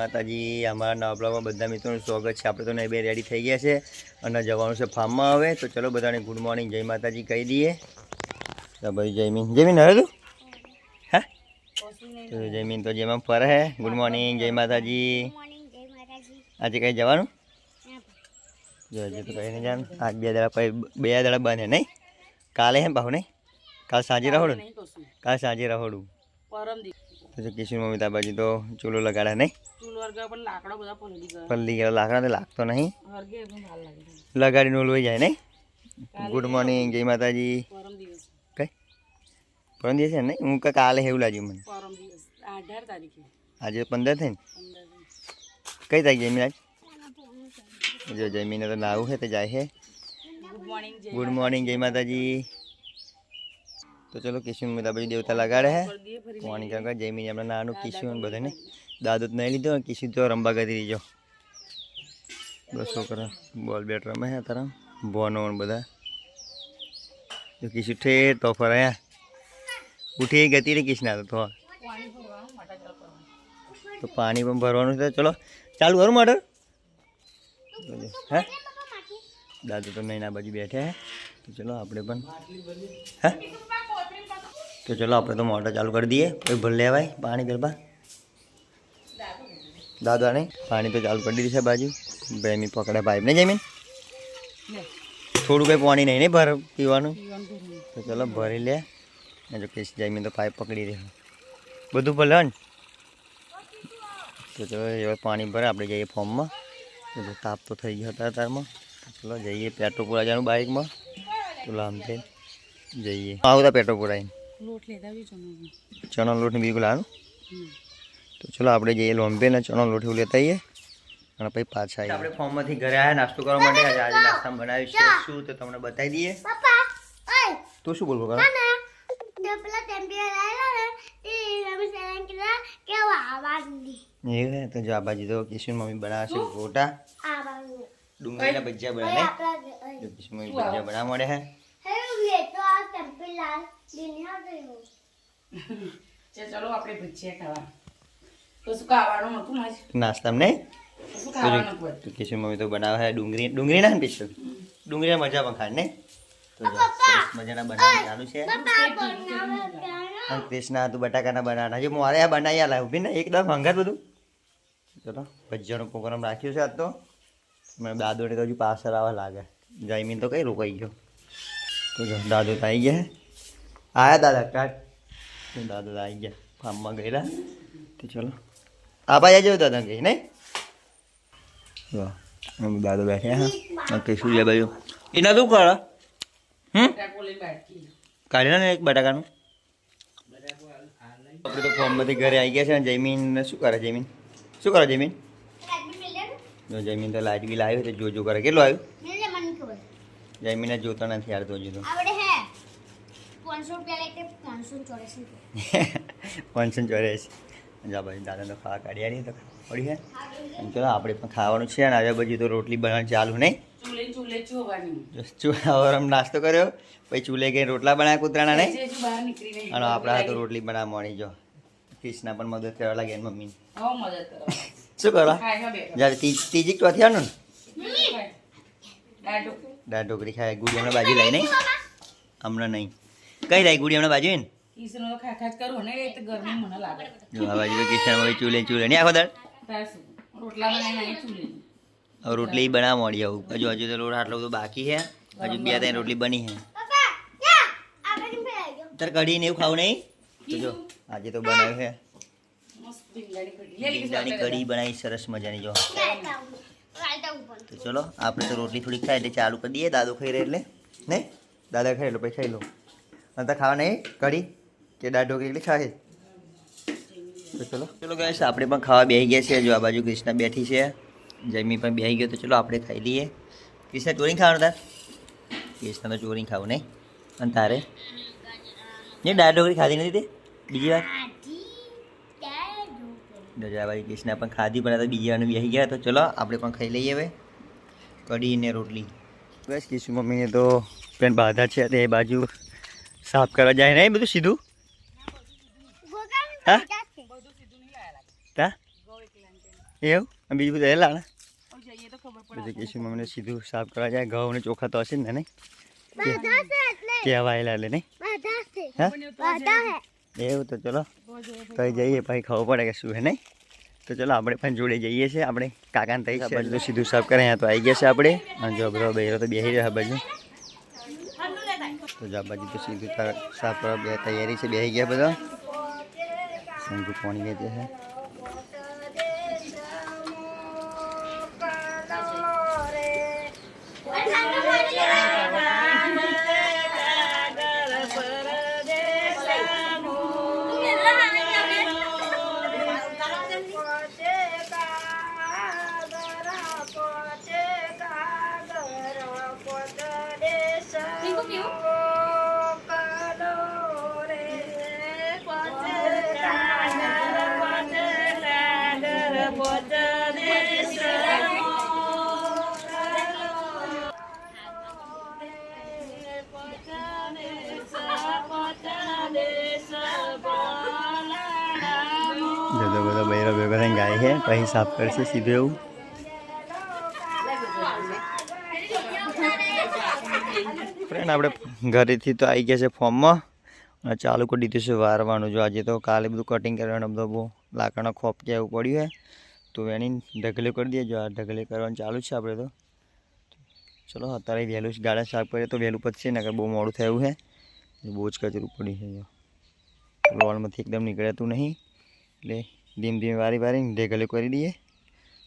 માતાજી અમારા નવા બ્લોગમાં બધા મિત્રોનું સ્વાગત છે. આપણે તો નહીં બે રેડી થઈ ગયા છે અને જવાનું છે ફાર્મમાં હવે. તો ચલો બધાને ગુડ મોર્નિંગ જય માતાજી કહી દઈએ. ભાઈ જયમીન જયમીન હવે તું? હા? તો જયમીન તો જેમાં ફરે. હે ગુડ મોર્નિંગ જય માતાજી. આજે કઈ જવાનું? જો હજી તો કઈ નહીં જાણ આજ બે દાડા પછી બે દાડા બંધ હે નહીં? કાલે હે ભાવ નહીં? કાલ સાંજે રહોડું કાલ સાંજે રહોડું. પરમ તો કિશોર મમ્મી તા બાજુ તો ચૂલો લગાડે નહીં? પલ્લી ગયો. લાકડા તો લાગતો નહીં. લગાડીને ઓલવાઈ જાય નહીં? ગુડ મોર્નિંગ જય માતાજી. કઈ? પરમ દિવસ છે નહીં? હું કાલે એવું લાગ્યું મને. આજે પંદર થઈ ને કઈ તારીખ જયમીન આજ? જો જયમીને તો નાવું છે તો જાય છે. ગુડ મોર્નિંગ જય માતાજી. તો ચલો કિશોર મમ્મી તા બાજુ દેવતા લગાડે છે પર દીએ ફરી પાણી કાકા જયમીન આપણે નાનું કિશોર બધાને. દાદુ તો નહીં લીધો કિશોર તો રંબા કરી દીજો બસ છોકરા બોલ બેટ રમે છે તારા. બોનો ને બધા. જો કિશોર ઠેર તો ફરાયા ઉઠી ગતી રે કિશના તો તો. પાણી ભરવાનું માટા ચાલ કરવાનું તો પાણી પણ ભરવાનું છે. ચલો ચાલુ કરું મોટર? હે? દાદુ તો નહીં ના બાજુ બેઠા હે. તો ચલો આપણે પણ હે? તો ચલો આપણે તો મોટર ચાલુ કરી દઈએ પછી ભર લેવાય પાણી ગરબા દાદા નહીં પાણી તો ચાલુ કરી દીધી છે બાજુ બેમી પકડે પાઇપ ને જમીન લે થોડું કંઈ પાણી નહીં ને ભર પીવાનું પીવાનું ભરવાનું તો ચલો ભરી લે ને જો કેસ જમીન તો પાઇપ પકડી રહે બધું ભલે ને તો ચલો હવે પાણી ભરે આપણે જઈએ ફોર્મમાં તો જો તાપ તો થઈ ગયો હતા તારમાં તો ચલો જઈએ પેટ્રોલ પુરાજાનું બાઇકમાં તો લાંબે જઈએ આવતા પેટ્રોલ પુરાઈને આવી ચણા લોટની બિલકુલ બીજું તો ચલો આપણે જઈએ લોમ્બેના ચણા લોટ એવું લેતા આવીએ અને પછી પાછા આવીએ. આપણે ફોર્મમાંથી ઘરે આવ્યા નાસ્તો કરવા માટે આજે નાસ્તા બનાવી છે શું તો તમને બતાવી દઈએ? તો શું બોલવું કરો એ તો જો તો કિશોર મમ્મી બનાવે છે ગોટા. ડુંગળીના ભજીયા બનાવે કિશોર મમ્મી ભજીયા બનાવવા મળે હે. તો ચલો આપણે ભજીયા ખાવા તો શું ખાવાનું હતું મારે નાસ્તામાં નહીં? તો શું ખાવાનું હતું તો મમ્મી તો બનાવે છે ડુંગળી. ડુંગળી ના કિશોર ડુંગળી મજા પણ તો મજાના બનાવવાનું ચાલુ છે. પપ્પા બનાવે કૃષ્ણા હતું બટાકાના બનાવવાના. હજી મારે આ બનાવી આલા ઊભી ને એકદમ હંગાત બધું. ચલો ભજીયાનો પ્રોગ્રામ રાખ્યો છે આજ તો. મને દાદોને તો હજુ પાછળ આવવા લાગે. જાયમીન તો કઈ રોકાઈ ગયો. તો દાદો તો આવી ગયા. આયા દાદા કાઢ દાદા આવી ગયા ફાર્મમાં ગયેલા તો ચલો આ બાજુ જવું દાદા ગઈ નહીં દાદો બેઠ્યા હા કઈ શું છે બાજુ એ નતું કરો હમ કાઢી ને એક બટાકાનું આપણે તો ફોર્મમાંથી ઘરે આવી ગયા છે ને જયમીન શું કરે જયમીન શું કરે જયમીન જયમીન તો લાઈટ બિલ આવ્યું તો જો જો કરે કેટલું આવ્યું જયમીને જોતો નથી યાર તો તો આવડે હે 500 રૂપિયા લેતે 584 પાંચસો ચોર્યાસી. જા ભાઈ દાદા તો ખાવા કાઢ્યા નહીં તો પડી છે ચલો આપણે પણ ખાવાનું છે અને આજે પછી તો રોટલી બનાવવાની ચાલુ નહીં. ચૂલે ચૂલે જો નાસ્તો કર્યો. પછી ચૂલે ગઈ રોટલા બનાવ્યા કૂતરાના નહીં. હજી હજુ બહાર નીકળી નહીં અને આપણે તો રોટલી બનાવવા મળી જો. ક્રિષ્ના પણ મદદ કરવા લાગે એની મમ્મી શું કરો ખાય જ્યારે ત્રીજી ચોથી આનું ને? ખાય. દાઢો. દાળ ઢોકળી ખાય ગુડી હમણાં બાજુ લઈ નહીં? હમણાં નહીં. કઈ રહી ગુડી હમણાં બાજુ ને? ઈસનો ખા ખા ને એ તો ગરમી મને લાગે. જો આ બાજુ કિશન હવે ચૂલે ચૂલે. આખો દાળ રોટલા બનાવીને ચૂલે. હવે રોટલી બનાવવા મળી આવું. હજુ હજુ તો રોટ આટલો બધો બાકી છે. હજુ બે ત્રણ રોટલી બની છે. તારે કઢી ને એવું ખાવું નહીં? જો આજે તો બનાવ્યું છે. ભીંડાની કઢી. બનાવી સરસ મજાની જો. તો ચલો આપણે તો રોટલી થોડીક ખાય એટલે ચાલુ કરી દઈએ. દાદો ખાઈ રહે એટલે. નહીં? દાદા ખાઈ લો પછી ખાઈ લો. અને તો ખાવા નહીં કઢી કે દાળ ઢોકળી એટલી ખાય તો ચલો. ચલો ગાઈસ આપણે પણ ખાવા બેસી ગયા છે જો આ બાજુ કૃષ્ણા બેઠી છે. જમી પણ બેસી ગયો તો ચલો આપણે ખાઈ લઈએ. કૃષ્ણા ચોરી ખાવાનું તાર? કૃષ્ણા તો ચોરી ખાવું નહીં. અને તારે? ને દાળ ઢોકળી ખાધી નથી તે? બીજી વાર? બાજુ કૃષ્ણા પણ ખાધી પણ તો બીજી વાર બેસી ગયા. તો ચલો આપણે પણ ખાઈ લઈએ હવે. કઢી ને રોટલી. બસ કિશુ મમ્મીને તો પેન બાધા છે. તે બાજુ સાફ કરવા જાય ને બધું સીધું? હા? બધું. એવું? બીજું બધું હેલા ને હવે જઈએ તો ખબર પડે પછી કેશું મમ્મીને સીધું સાફ કરવા જાય. ઘઉં ને ચોખા તો હશે ને નહીં? બધા છે એટલે. નહીં? હા? એવું તો ચલો. તો જઈએ પછી ખબર પડે કે શું હે નહીં? તો ચલો આપણે પણ જોડે જઈએ છીએ. આપણે કાકાને થઈ છે બાજુ સીધું સાફ કરે અહીંયા તો આવી ગયા છે આપણે. અને જો બધો બહેરો તો બેસી રહ્યા બાજુ તો જા બાજુ તો સીધું તા- સાફ કરવા બે તૈયારી છે બેસી ગયા બધા. શંકુ પાણી વેચે છે. બધો બધો બહેરો ભેગો થઈને ગાય છે, પછી સાફ કરશે સીધું એવું. ફ્રેન્ડ આપણે ઘરેથી તો આવી ગયા છે ફોર્મમાં, અને ચાલુ કરી દીધું છે વારવાનું. જો આજે તો કાલે બધું કટિંગ કરવાનું બધું બહુ લાકડાનો ખોપ કે એવું પડ્યું છે. તો એની ઢગલે કરી દઈએ. જો આ ઢગલે કરવાનું ચાલુ છે આપણે તો. ચલો, અત્યારે વહેલું છે ગાડા સાફ કરીએ તો વહેલું પછી ને બહુ મોડું થયું છે. બહુ જ કચરું પડ્યું છે લોનમાંથી એકદમ નીકળાતું નહીં. એટલે ધીમે ધીમે વારી વારી ઢેગલે કરી દઈએ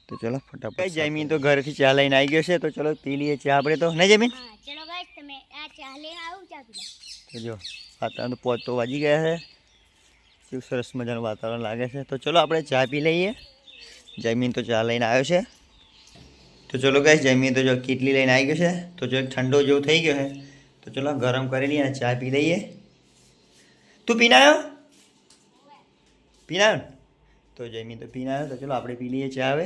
તો ચલો ફટાફટ જમીન તો ઘરેથી ચા લઈને આવી ગયો છે તો ચલો પી લઈએ ચા આપણે તો. નહીં જમીન? હા ચલો ગાઈસ તમે આ ચા લઈને આવું ચા પીલા તો જો વાતાવરણ તો પોચ તો વાજી ગયા છે. કેવું સરસ મજાનું વાતાવરણ લાગે છે. તો ચલો આપણે ચા પી લઈએ. જમીન તો ચા લઈને આવ્યો છે. તો ચલો ગાઈસ જમીન તો જો કેટલી લઈને આવી ગયો છે. તો જો ઠંડો જેવું થઈ ગયો છે. તો ચલો ગરમ કરી લઈએ અને ચા પી લઈએ. તું પીને આવ્યો? પીને ને? તો જમીન તો પીને આવ્યો તો ચલો આપણે પી લઈએ ચા હવે.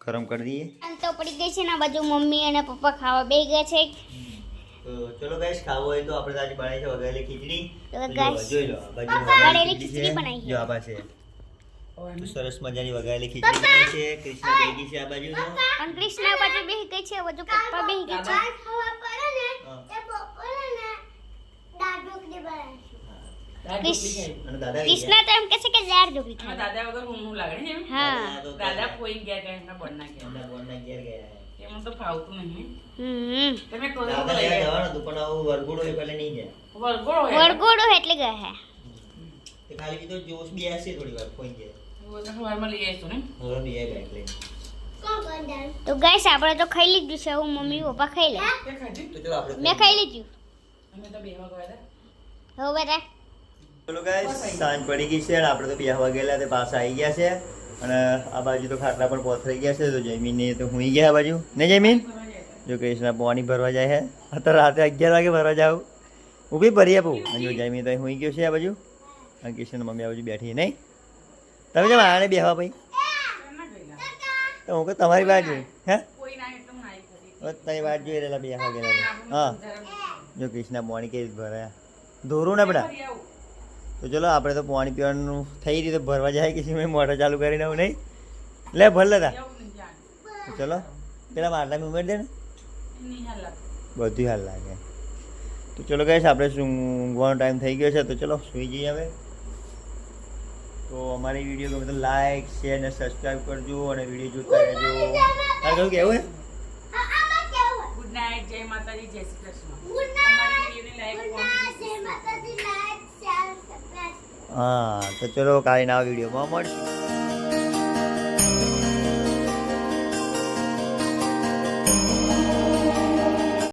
ગરમ કરી દઈએ. આમ તો પડી ગઈ છે ને આ બાજુ મમ્મી અને પપ્પા ખાવા બે ગયા છે. તો ચલો ગાઈસ ખાવું હોય તો આપણે આજે બનાવી છે વઘારેલી ખીચડી. જોઈ લો આ બાજુ વઘારેલી ખીચડી બનાવી છે. છે. જો આ પાસે સરસ મજાની વગાડેલી ખીચડી બનાવી છે. કૃષ્ણ બેગી છે આ બાજુ. અને કૃષ્ણ આ બાજુ બેહી ગઈ છે આ બાજુ પપ્પા બેહી ગયા છે. કૃષ્ણ તો એમ કહે છે કે દાળ ઢોકળી એમાં ખાવી દાદા વગર ઊંઘ લાગે ને એમ હા તો દાદા પોઈ ગયા ગયા એમના બળના ગયા એમના બોનના ઘેર ગયા છે. એમાં તો ફાવતું નહીં હમ તમે કહો દાદા ત્યાં જવાનું હતું પણ આવું વરઘોડો એ પહેલા નહીં ગયા વરગોળો હોય વરઘોડો એટલે ગયા હે તે ખાલી કીધું જોશ બી હશે થોડી વાર કોઈ ગયા એવું તો સવારમાં લઈ આવીશું ને હવે બી આવી ગયા એટલે તો ગાઈસ આપણે તો ખાઈ લીધું છે હું મમ્મી પપ્પા ખાઈ લે તે ખાધી તો ચલો આપણે મેં ખાઈ લીધું અમે તો બેવા ગયા હતા હવે બધા ચલો ગાઈસ સાંજ પડી ગઈ છે અને આપણે તો બેહવા ગયેલા તે પાછા આવી ગયા છે. અને આ બાજુ તો ખાટલા પણ પોથરાઈ ગયા છે, તો જમીને તો હુઈ ગયા આ બાજુ. ને જમીન જો કૃષ્ણ પાણી ભરવા જાય છે તો રાતે અગિયાર વાગે ભરવા જાવ ઊભી ભરી આપું. અને જો જમીન તો હુઈ ગયો છે આ બાજુ. અને કૃષ્ણ મમ્મી આ બાજુ બેઠી નહીં? તમે જેમ આને બેહવા ભાઈ? તો હું કહું તમારી વાત જોઈ. હે? હું તારી વાત જોઈ રહેલા બેહવા ગયેલા હા. જો કૃષ્ણ પાણી કેવી રીતે ભરાયા. ધોરું ને આવું તો ચલો આપણે તો પાણી પીવાનું થઈ રહ્યું તો ભરવા જાય કે મેં મોટર ચાલુ કરીને આવું નહીં. લે ભર લેતા ચલો પેલા માટલા ઉમેર દે ને. નહીં હાલ લાગે. બધું હાલ લાગે તો ચલો કહીશ આપણે શું ઊંઘવાનો ટાઈમ થઈ ગયો છે તો ચલો સુઈ જઈએ હવે. તો અમારી વીડિયો ગમે તો લાઈક શેર અને સબસ્ક્રાઈબ કરજો અને વીડિયો જોતા રહેજો. તારે કહ્યું કેવું ગુડ નાઇટ જય માતાજી જય શ્રી કૃષ્ણ. લાઈક કોમેન્ટ હા તો ચલો કાલે નવા વિડીયોમાં મળશું.